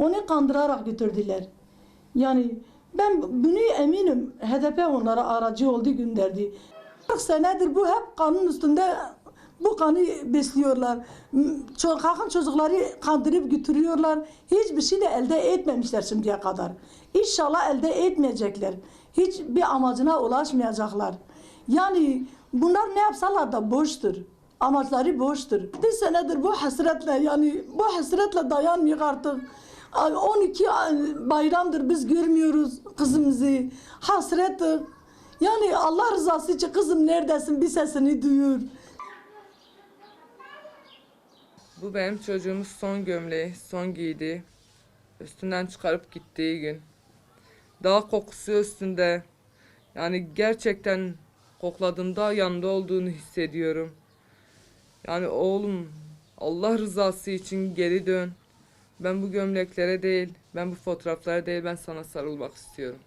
Onu kandırarak götürdüler. Yani ben bunu eminim HDP onlara aracı oldu gönderdi. 40 senedir bu hep kanın üstünde bu kanı besliyorlar. Sokakın çocukları kandırıp götürüyorlar. Hiçbir şey de elde etmemişler şimdiye kadar. İnşallah elde etmeyecekler. Hiçbir amacına ulaşmayacaklar. Yani bunlar ne yapsalar da boştur. Amaçları boştur. Bir senedir bu hasretle yani bu hasretle dayanmıyor artık. Ay, 12 ay bayramdır biz görmüyoruz kızımızı. Hasrettir. Yani Allah rızası için kızım neredesin bir sesini duyur. Bu benim çocuğumuz son gömleği, son giydi. Üstünden çıkarıp gittiği gün. Daha kokusu üstünde. Yani gerçekten kokladığımda yanında olduğunu hissediyorum. Yani oğlum Allah rızası için geri dön. Ben bu gömleklere değil, ben bu fotoğraflara değil ben sana sarılmak istiyorum.